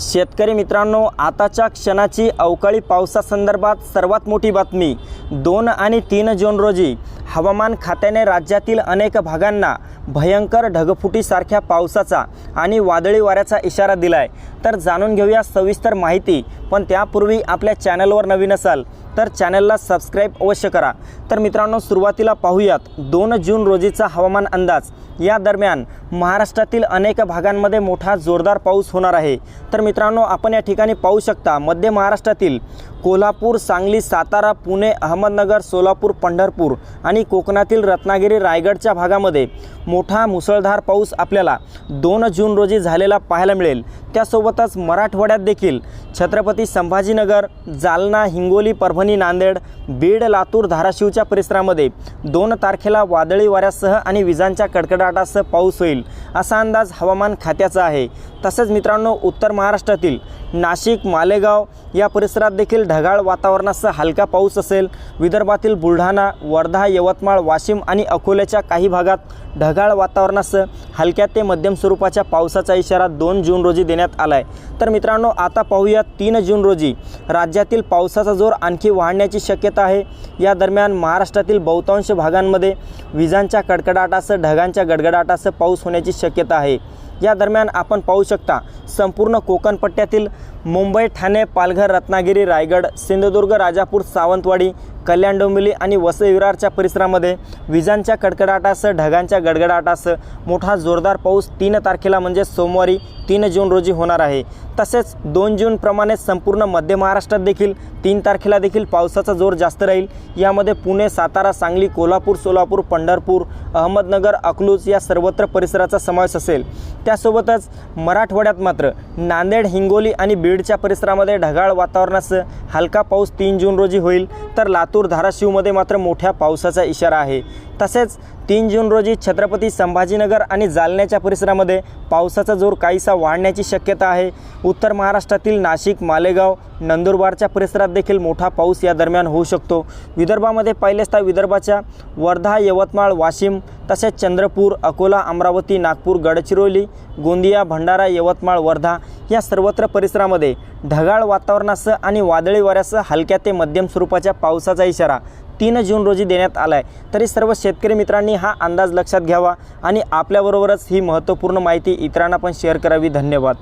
शेतकरी मित्रांनो आताच्या क्षणाची अवकाळी पावसासंदर्भात सर्वात मोठी बातमी दोन आणि तीन जून रोजी हवामान खात्याने राज्यातील अनेक भागांना भयंकर ढगफुटीसारख्या पावसाचा आणि वादळी वाऱ्याचा इशारा दिला आहे तर जाणून घेऊया सविस्तर माहिती. पण त्यापूर्वी आपल्या चॅनलवर नवीन असाल तर चॅनलला सबस्क्राईब अवश्य करा. तर मित्रांनो सुरुवातीला पाहूयात. दोन जून रोजीचा हवामान अंदाज. या दरम्यान महाराष्ट्रातील अनेक भागांमध्ये मोठा जोरदार पाऊस होणार आहे. तर मित्रांनो आपण या ठिकाणी पाहू शकता मध्य महाराष्ट्रातील कोल्हापूर सांगली सातारा पुणे अहमदनगर सोलापूर पंढरपूर आणि कोकणातील रत्नागिरी रायगडच्या भागामध्ये मोठा मुसळधार पाऊस आपल्याला दोन जून रोजी झालेला पाहायला मिळेल. त्यासोबतच मराठवाड्यात देखील छत्रपती संभाजीनगर जालना हिंगोली परभणी नांदेड बीड लातूर धाराशिवच्या परिसरामध्ये दोन तारखेला वादळी वाऱ्यासह आणि विजांच्या कडकडाटासह पाऊस होईल असा अंदाज हवामान खात्याचा आहे. तसेच मित्रांनो उत्तर महाराष्ट्रातील नाशिक मालेगाव या परिसरात देखील ढगाळ वातावरणासह हलका पाऊस असेल. विदर्भातील बुलढाणा वर्धा यवतमाळ वाशिम आणि अकोल्याच्या काही भागात ढगाळ वातावरणासह हलक्या ते मध्यम स्वरूपाच्या पावसाचा इशारा दोन जून रोजी देण्यात आला आहे तर मित्रांनो आता पाहूया तीन जून रोजी. राज्यातील पावसाचा जोर आणखी वाढण्याची शक्यता आहे. या दरम्यान महाराष्ट्रातील बहुतांश भागांमध्ये विजांच्या कडकडाटासह ढगांच्या गडगडाटासह पाऊस होण्याची शक्यता आहे. या दरम्यान आपण पाहू शकता संपूर्ण कोकणपट्ट्यातील मुंबई ठाणे पालघर रत्नागिरी रायगड सिंधुदुर्ग राजापूर सावंतवाडी कल्याण डोंबिवली आणि वसई विरारच्या परिसरामध्ये विजांच्या कडकडाटासह ढगांच्या गडगडाटासह मोठा जोरदार पाऊस तीन तारखेला म्हणजे सोमवारी तीन जून रोजी होणार आहे. तसेच दोन जूनप्रमाणे संपूर्ण मध्य महाराष्ट्रात देखील तीन तारखेला देखील पावसाचा जोर जास्त राहील. यामध्ये पुणे सातारा सांगली कोल्हापूर सोलापूर पंढरपूर अहमदनगर अकलूज या सर्वत्र परिसराचा समावेश असेल. त्यासोबतच मराठवाड्यात मात्र नांदेड हिंगोली आणि बीडच्या परिसरामध्ये ढगाळ वातावरणासह हलका पाऊस तीन जून रोजी होईल. तर लातूर धाराशिवमध्ये मात्र मोठ्या पावसाचा इशारा आहे. तसेच तीन जून रोजी छत्रपती संभाजीनगर आणि जालन्याच्या परिसरामध्ये पावसाचा जोर काहीसा वाढण्याची शक्यता आहे. उत्तर महाराष्ट्रातील नाशिक मालेगाव नंदुरबारच्या परिसरात देखील मोठा पाऊस या दरम्यान होऊ शकतो. विदर्भामध्ये पाहिलेच तर विदर्भाच्या वर्धा यवतमाळ वाशिम तसेच चंद्रपूर अकोला अमरावती नागपूर गडचिरोली गोंदिया भंडारा यवतमाळ वर्धा या सर्वत्र परिसरामध्ये ढगाळ वातावरणासह आणि वादळी वाऱ्यासह हलक्या ते मध्यम स्वरूपाच्या पावसाचा इशारा तीन जून रोजी देण्यात आला आहे तरी सर्व शेतकरी मित्रांनी हा अंदाज लक्षात घ्यावा आणि आपल्याबरोबरच ही महत्त्वपूर्ण माहिती इतरांना पण शेअर करावी. धन्यवाद.